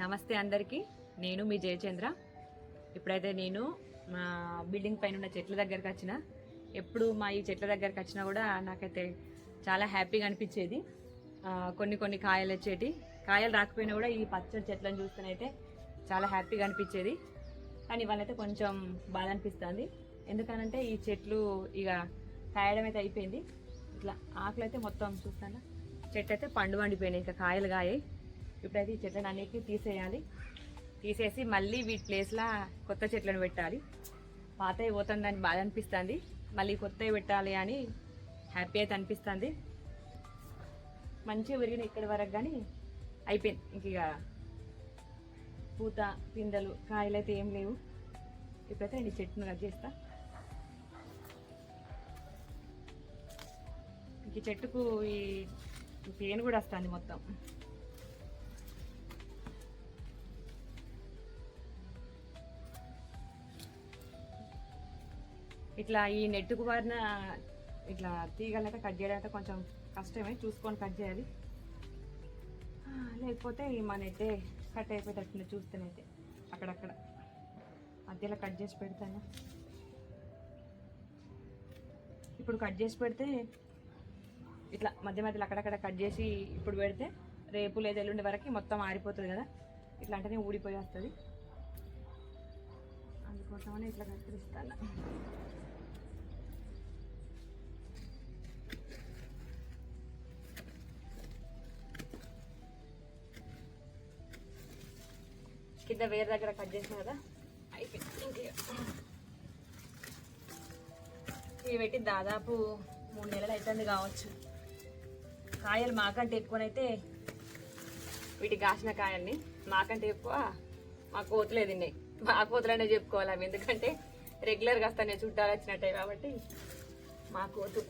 నమస్తే అందరికీ. నేను మీ జయచంద్ర. ఇప్పుడైతే నేను మా బిల్డింగ్ పైన ఉన్న చెట్ల దగ్గరకు వచ్చిన. ఎప్పుడు మా ఈ చెట్ల దగ్గరకు వచ్చినా కూడా నాకైతే చాలా హ్యాపీగా అనిపించేది. కొన్ని కొన్ని కాయలు వచ్చేటి. కాయలు రాకపోయినా కూడా ఈ పచ్చడి చెట్లను చూస్తేనైతే చాలా హ్యాపీగా అనిపించేది. కానీ వాళ్ళైతే కొంచెం బాధ అనిపిస్తుంది. ఎందుకనంటే ఈ చెట్లు ఇక కాయడం అయితే అయిపోయింది. ఇట్లా ఆకులు అయితే మొత్తం చూస్తాను? చెట్టు అయితే పండు వండిపోయినాయి ఇంకా కాయలు కాయాయి. ఇప్పుడైతే ఈ చెట్లను అన్నిటికీ తీసేయాలి. తీసేసి మళ్ళీ వీటి ప్లేస్లో కొత్త చెట్లను పెట్టాలి. పాతవి పోతుందని బాధ అనిపిస్తుంది. మళ్ళీ కొత్తవి పెట్టాలి అని హ్యాపీ అయితే అనిపిస్తుంది. మంచిగా పెరిగిన ఇక్కడి వరకు కానీ అయిపోయింది. ఇంక ఇక పూత పిందెలు కాయలు అయితే ఏం లేవు. ఇప్పుడైతే నేను ఈ చెట్టును కట్ చేస్తా. ఇంక ఈ చెట్టుకు ఈ పేను కూడా వస్తుంది మొత్తం. ఇట్లా ఈ నెట్టుకు వారిన ఇట్లా తీగలైతే కట్ చేయడం అయితే కొంచెం కష్టమే చూసుకొని కట్ చేయాలి. లేకపోతే మనైతే మన అయితే కట్ అయిపోయేటట్టుంది చూస్తేనైతే అక్కడక్కడ. మధ్యలో కట్ చేసి పెడతాను. ఇప్పుడు కట్ చేసి పెడితే ఇట్లా మధ్య మధ్యలో అక్కడక్కడ కట్ చేసి ఇప్పుడు పెడితే రేపు లేదా ఎల్లుండి వరకు మొత్తం ఆరిపోతుంది కదా ఇట్లా అంటేనే ఊడిపోయి వస్తుంది. అందుకోసమని ఇట్లా కత్తిరిస్తాను కింద వేరే దగ్గర కట్ చేసిన కదా? అయిపోయింది. ఇంకే ఇవి పెట్టి దాదాపు మూడు నెలలు అవుతుంది కావచ్చు. కాయలు మాకంటే ఎక్కువనైతే వీటి కాసిన కాయల్ని మాకంటే ఎక్కువ మా కోతులే తిన్నాయి. మా కోతులనే చెప్పుకోవాలి అవి ఎందుకంటే రెగ్యులర్గా వస్తాయి చుట్టాలు వచ్చినట్టే కాబట్టి మా కోతు.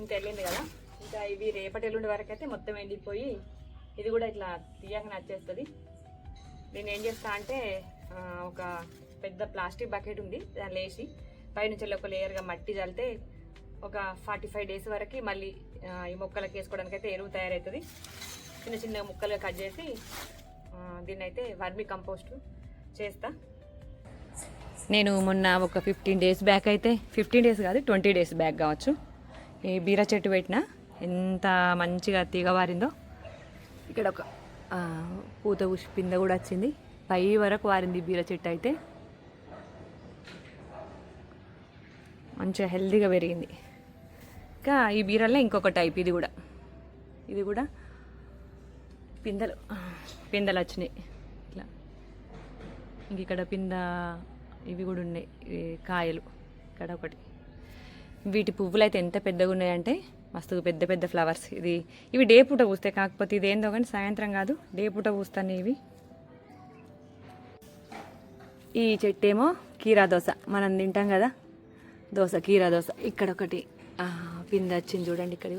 ఇంత వెళ్ళింది కదా? ఇంకా ఇవి రేపటి ఎల్లుండి వరకు అయితే మొత్తం ఎండిపోయి ఇది కూడా ఇట్లా తీయగా నచ్చేస్తుంది నేను ఏం చేస్తా అంటే ఒక పెద్ద ప్లాస్టిక్ బకెట్ ఉంది దాన్ని లేచి పైనుంచి ఒక లేయర్గా మట్టి చల్లితే ఒక ఫార్టీ ఫైవ్ డేస్ వరకు మళ్ళీ ఈ మొక్కలకు వేసుకోవడానికి అయితే ఎరువు తయారవుతుంది. చిన్న చిన్న ముక్కలుగా కట్ చేసి దీన్ని అయితే వర్మి కంపోస్ట్ చేస్తా. నేను మొన్న ఒక ఫిఫ్టీన్ డేస్ బ్యాక్ అయితే ఫిఫ్టీన్ డేస్ కాదు ట్వంటీ డేస్ బ్యాక్ కావచ్చు. ఈ బీర చెట్టు పెట్టిన ఎంత మంచిగా తీగ వారిందో ఇక్కడ ఒక పూత ఉష్ పిందె కూడా వచ్చింది. పై వరకు వారింది బీర చెట్టు అయితే. మంచిగా హెల్దీగా పెరిగింది. ఇంకా ఈ బీరల్లో ఇంకొక టైప్ ఇది కూడా. ఇది కూడా పిందెలు పిందెలు వచ్చినాయి. ఇట్లా. ఇంక ఇక్కడ పింద ఇవి కూడా ఉన్నాయి కాయలు. ఇక్కడ ఒకటి. వీటి పువ్వులు అయితే ఎంత పెద్దగా ఉన్నాయంటే మస్తు పెద్ద పెద్ద ఫ్లవర్స్. ఇది ఇవి డే పూట పూస్తాయి. కాకపోతే ఇది ఏందో కానీ సాయంత్రం కాదు. డే పూట పూస్తాను ఇవి. ఈ చెట్టు ఏమో కీరా దోశ. మనం తింటాం కదా. దోశ కీరా దోశ. ఇక్కడ ఒకటి పింద పిందె వచ్చింది చూడండి ఇక్కడ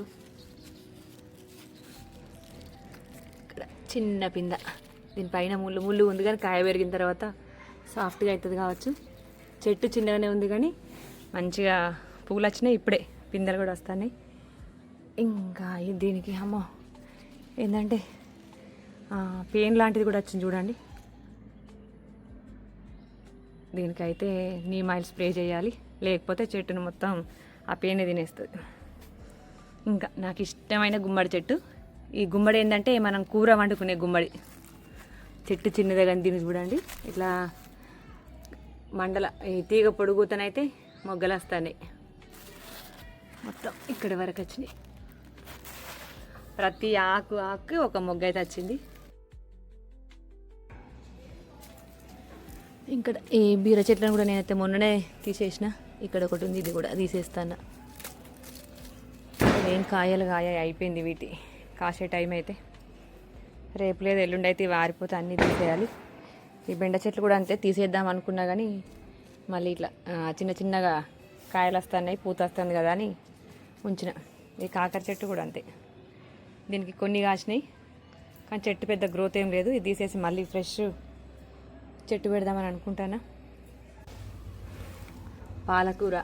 ఇక్కడ చిన్న పింద దీనిపైన ముళ్ళు ముళ్ళు ఉంది కానీ కాయ పెరిగిన తర్వాత సాఫ్ట్గా అవుతుంది కావచ్చు. చెట్టు చిన్నగానే ఉంది కానీ మంచిగా పువ్వులు వచ్చినాయి ఇప్పుడే పిందెలు కూడా వస్తున్నాయి. ఇంకా దీనికి అమ్మో ఏంటంటే పెయిన్ లాంటిది కూడా వచ్చింది చూడండి. దీనికైతే నీమ్ ఆయిల్ స్ప్రే చేయాలి లేకపోతే చెట్టును మొత్తం ఆ పేనే తినేస్తుంది. ఇంకా నాకు ఇష్టమైన గుమ్మడి చెట్టు. ఈ గుమ్మడి ఏంటంటే మనం కూర వండుకునే గుమ్మడి. చెట్టు చిన్నదే కానీ దీన్ని చూడండి. ఇట్లా మండల ఈ తీగ పొడుగుతనైతే మొగ్గలు వస్తాయి మొత్తం ఇక్కడి వరకు వచ్చినాయి. ప్రతి ఆకు ఆకు ఒక మొగ్గ అయితే వచ్చింది. ఇక్కడ ఈ బీర చెట్లను కూడా నేనైతే మొన్ననే తీసేసిన. ఇక్కడ ఒకటి ఉంది ఇది కూడా తీసేస్తాను ఏం కాయలు కాయ అయిపోయింది వీటి. కాసే టైం అయితే. రేపు లేదు ఎల్లుండి అయితే ఇవి అన్నీ తీసేయాలి. ఈ బెండ చెట్లు కూడా అంతే తీసేద్దాం అనుకున్నా కానీ మళ్ళీ ఇట్లా చిన్న చిన్నగా కాయలు వస్తున్నాయి పూత వస్తుంది కదా అని ఉంచిన. ఈ కాకర చెట్టు కూడా అంతే. దీనికి కొన్ని కాసినాయి కానీ చెట్టు పెద్ద గ్రోత్ ఏం లేదు. ఇది తీసేసి మళ్ళీ ఫ్రెష్ చెట్టు పెడదామని అనుకుంటానా? పాలకూర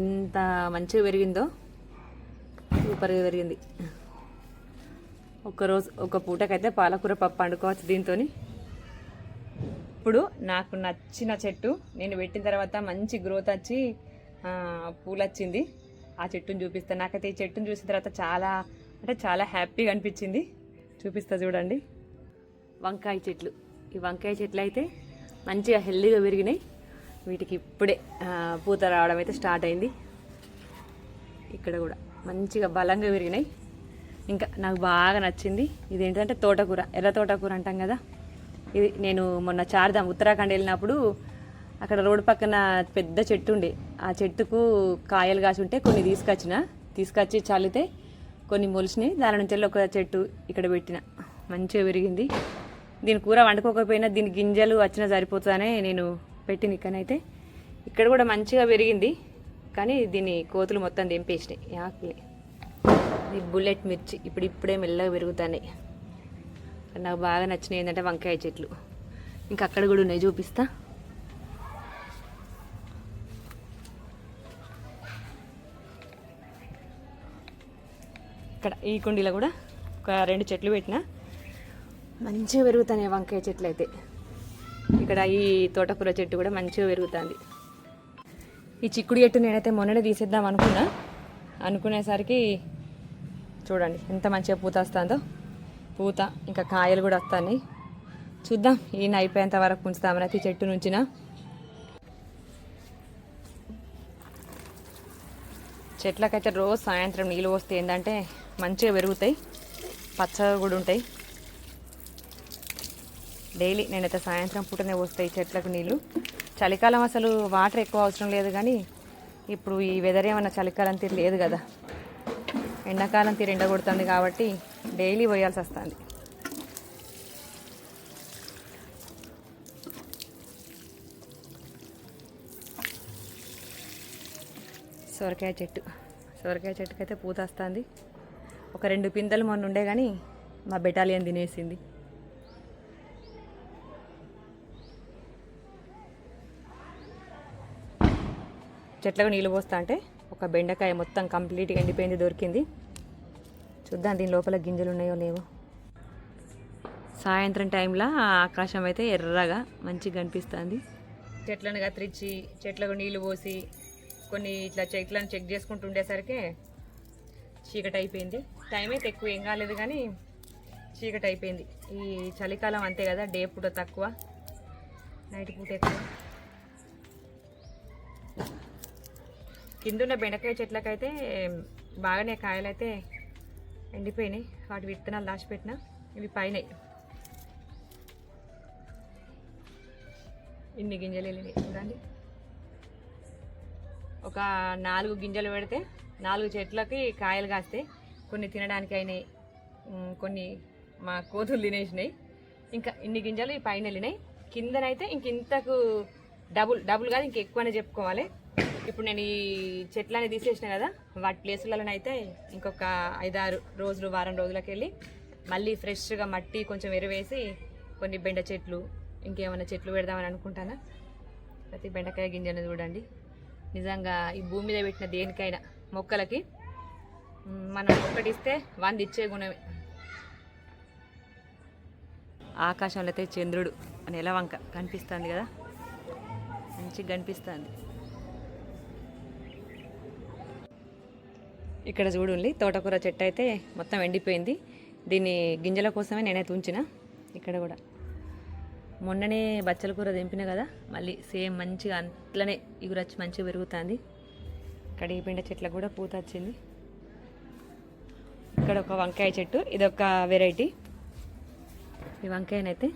ఎంత మంచిగా పెరిగిందో సూపర్గా పెరిగింది. ఒకరోజు ఒక పూటకైతే పాలకూర పప్పు వండుకోవచ్చు దీంతో ఇప్పుడు నాకు నచ్చిన చెట్టు నేను పెట్టిన తర్వాత మంచి గ్రోత్ వచ్చి పూలు వచ్చింది ఆ చెట్టుని చూపిస్తాను నాకైతే ఈ చెట్టుని చూసిన తర్వాత చాలా అంటే చాలా హ్యాపీగా అనిపించింది. చూపిస్తా చూడండి. వంకాయ చెట్లు. ఈ వంకాయ చెట్లు అయితే మంచిగా హెల్దీగా పెరిగినాయి. వీటికి ఇప్పుడే పూత రావడం అయితే స్టార్ట్ అయింది. ఇక్కడ కూడా మంచిగా బలంగా పెరిగినాయి. ఇంకా నాకు బాగా నచ్చింది. ఇది ఏంటంటే తోటకూర ఎర్ర తోటకూర అంటాం కదా. ఇది నేను మొన్న చార్ధామ్ ఉత్తరాఖండ్ వెళ్ళినప్పుడు అక్కడ రోడ్డు పక్కన పెద్ద చెట్టు ఉండే. ఆ చెట్టుకు కాయలు కాసి ఉంటే కొన్ని తీసుకొచ్చిన. తీసుకొచ్చి చల్లితే కొన్ని మొలిచినాయి. దాని నుంచి వెళ్ళి ఒక చెట్టు ఇక్కడ పెట్టిన. మంచిగా పెరిగింది. దీని కూర వండుకోకపోయినా దీని గింజలు వచ్చినా సరిపోతుందనే నేను పెట్టిన ఇక్కడైతే ఇక్కడ కూడా మంచిగా పెరిగింది. కానీ దీని కోతులు మొత్తం దింపేసినాయి ఆకులే ఇది బుల్లెట్ మిర్చి ఇప్పుడు ఇప్పుడే మెల్లగా పెరుగుతున్నాయి నాకు బాగా నచ్చినాయి. ఏంటంటే వంకాయ చెట్లు. ఇంకా అక్కడ కూడా ఉన్నాయి చూపిస్తా. ఇక్కడ ఈ కుండీలో కూడా ఒక రెండు చెట్లు పెట్టిన. మంచిగా పెరుగుతున్నాయి వంకాయ చెట్లు అయితే. ఇక్కడ ఈ తోటకూర చెట్టు కూడా మంచిగా పెరుగుతుంది. ఈ చిక్కుడు చెట్టు నేనైతే మొన్ననే తీసేద్దాం అనుకున్నా. అనుకునేసరికి చూడండి ఎంత మంచిగా పూత వస్తుందో. పూత ఇంకా కాయలు కూడా వస్తాయి చూద్దాం ఈయన అయిపోయేంత వరకు ఉంచుతామని అయితే ఈ చెట్టు నుంచిన. చెట్లకైతే రోజు సాయంత్రం నీళ్ళు పోస్తే ఏంటంటే మంచిగా పెరుగుతాయి పచ్చగా కూడా ఉంటాయి. డైలీ నేనైతే సాయంత్రం పూటనే పోస్తాయి చెట్లకు నీళ్ళు. చలికాలం అసలు వాటర్ ఎక్కువ అవసరం లేదు కానీ ఇప్పుడు ఈ వెదర్ ఏమన్నా చలికాలం తీరు లేదు కదా. ఎండాకాలం తీరు ఎండ కొడుతుంది కాబట్టి డైలీ పోయాల్సి వస్తుంది. సొరకాయ చెట్టు. సొరకాయ చెట్టుకి అయితే పూత వస్తుంది. ఒక రెండు పిందెలు మొన్న ఉండే కానీ మా బెటాలియన్ తినేసింది. చెట్లకు నీళ్ళు పోస్తా అంటే ఒక బెండకాయ మొత్తం కంప్లీట్గా ఎండిపోయింది దొరికింది. చూద్దాం దీని లోపల గింజలు ఉన్నాయో లేవో. సాయంత్రం టైంలో ఆకాశం అయితే ఎర్రగా మంచిగా కనిపిస్తుంది. చెట్లను కత్తిరించి చెట్లకు నీళ్ళు పోసి కొన్ని ఇట్లా చెట్లను చెక్ చేసుకుంటూ ఉండేసరికి చీకటి అయిపోయింది. టైం అయితే ఎక్కువ ఏం కాలేదు కానీ చీకటి అయిపోయింది. ఈ చలికాలం అంతే కదా డే పూట తక్కువ నైట్ పూట ఎక్కువ. కిందున్న బెండకాయ చెట్లకైతే బాగానే కాయలైతే ఎండిపోయినాయి. వాటి విత్తనాలు దాచిపెట్టిన ఇవి పైన. ఇన్ని గింజలు వెళ్ళినాయి. చూడండి. ఒక నాలుగు గింజలు పెడితే నాలుగు చెట్లకి కాయలు కాస్తే కొన్ని తినడానికి అయినాయి. కొన్ని మా కోతులు తినేసినాయి. ఇంకా ఇన్ని గింజలు ఈ పైన వెళ్ళినాయి. కిందనైతే ఇంక ఇంతకు డబుల్ డబుల్ కాదు ఇంక ఎక్కువనే చెప్పుకోవాలి. ఇప్పుడు నేను ఈ చెట్లని తీసేసిన కదా వాటి ప్లేసులలో అయితే ఇంకొక ఐదారు రోజులు వారం రోజులకి వెళ్ళి మళ్ళీ ఫ్రెష్గా మట్టి కొంచెం ఎరువేసి కొన్ని బెండ చెట్లు ఇంకేమైనా చెట్లు పెడదామని అనుకుంటానా? ప్రతి బెండకాయ గింజను చూడండి. నిజంగా ఈ భూమి మీద పెట్టిన దేనికైనా మొక్కలకి మనం ఒక్కటిస్తే వంద ఇచ్చే గుణమే. ఆకాశంలో అయితే చంద్రుడు నెల వంక కనిపిస్తుంది కదా? మంచిగా కనిపిస్తుంది. ఇక్కడ చూడండి తోటకూర చెట్టు అయితే మొత్తం ఎండిపోయింది. దీన్ని గింజల కోసమే నేనైతే ఉంచిన ఇక్కడ కూడా. మొన్ననే బచ్చల కూర దింపిన కదా మళ్ళీ సేమ్ మంచిగా అట్లనే ఇగురొచ్చి మంచిగా పెరుగుతుంది. కడిగిపిండ చెట్లకు కూడా పూత వచ్చింది. ఇక్కడ ఒక వంకాయ చెట్టు ఇది ఒక వెరైటీ ఈ వంకాయనైతే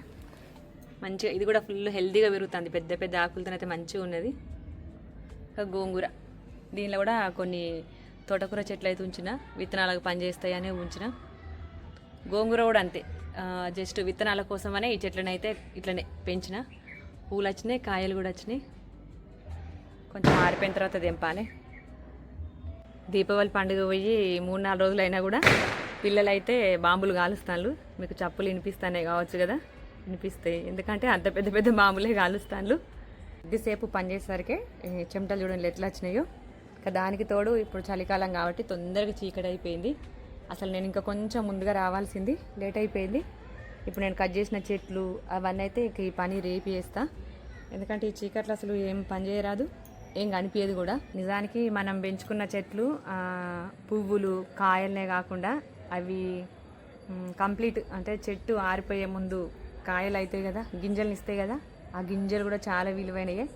మంచిగా ఇది కూడా ఫుల్ హెల్తీగా పెరుగుతుంది. పెద్ద పెద్ద ఆకులతోనైతే మంచిగా ఉన్నది. గోంగూర. దీనిలో కూడా కొన్ని తోటకూర చెట్లు అయితే ఉంచిన విత్తనాలకు పనిచేస్తాయని ఉంచిన. గోంగూర కూడా అంతే. జస్ట్ విత్తనాల కోసమనే ఈ చెట్లను అయితే ఇట్లనే పెంచిన. పూలు వచ్చినాయి కాయలు కూడా వచ్చినాయి. కొంచెం ఆరిపోయిన తర్వాత దింపాలి దీపావళి పండుగ పోయి మూడు నాలుగు రోజులు అయినా కూడా పిల్లలు అయితే బాంబులు కాలుస్తాను మీకు చప్పులు వినిపిస్తానే కావచ్చు కదా? వినిపిస్తాయి. ఎందుకంటే అంత పెద్ద పెద్ద బాంబులే కాలుస్తాను కొద్దిసేపు పనిచేసేసరికి చెమటలు చూడండి ఎట్లా వచ్చినాయో. ఇంకా దానికి తోడు ఇప్పుడు చలికాలం కాబట్టి తొందరగా చీకటి అయిపోయింది. అసలు నేను ఇంకా కొంచెం ముందుగా రావాల్సింది. లేట్ అయిపోయింది. ఇప్పుడు నేను కట్ చేసిన చెట్లు అవన్నీ అయితే ఇక ఈ పని రేపి చేస్తా. ఎందుకంటే ఈ చీకట్లు అసలు ఏం పని చేయరాదు. ఏం కనిపించదు కూడా. నిజానికి మనం పెంచుకున్న చెట్లు పువ్వులు కాయలనే కాకుండా అవి కంప్లీట్ అంటే చెట్టు ఆరిపోయే ముందు కాయలు అవుతాయి కదా గింజలు ఇస్తాయి కదా ఆ గింజలు కూడా చాలా విలువైనవి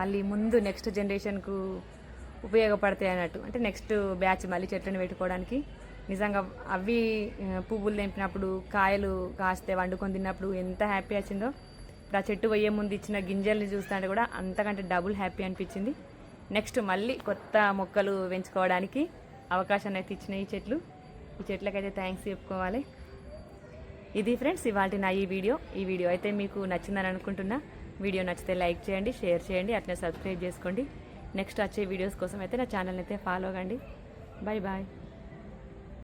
మళ్ళీ ముందు నెక్స్ట్ జనరేషన్కు ఉపయోగపడతాయి అన్నట్టు. అంటే నెక్స్ట్ బ్యాచ్ మళ్ళీ చెట్లను పెట్టుకోవడానికి. నిజంగా అవి పువ్వులు తెంపినప్పుడు కాయలు కాస్తే వండుకొని తిన్నప్పుడు ఎంత హ్యాపీ వచ్చిందో. ఇప్పుడు ఆ చెట్టు పోయే ముందు ఇచ్చిన గింజల్ని చూస్తుంటే కూడా అంతకంటే డబుల్ హ్యాపీ అనిపించింది. నెక్స్ట్ మళ్ళీ కొత్త మొక్కలు పెంచుకోవడానికి అవకాశాన్ని అయితే ఇచ్చిన ఈ చెట్లు. ఈ చెట్లకైతే థ్యాంక్స్ చెప్పుకోవాలి. ఇది ఫ్రెండ్స్ ఇవాళ నా ఈ వీడియో. ఈ వీడియో అయితే మీకు నచ్చిందని అనుకుంటున్నా. వీడియో నచ్చితే లైక్ చేయండి షేర్ చేయండి అట్లనే సబ్స్క్రైబ్ చేసుకోండి. నెక్స్ట్ వచ్చే వీడియోస్ కోసం అయితే నా ఛానల్ అయితే ఫాలో కండి. Bye bye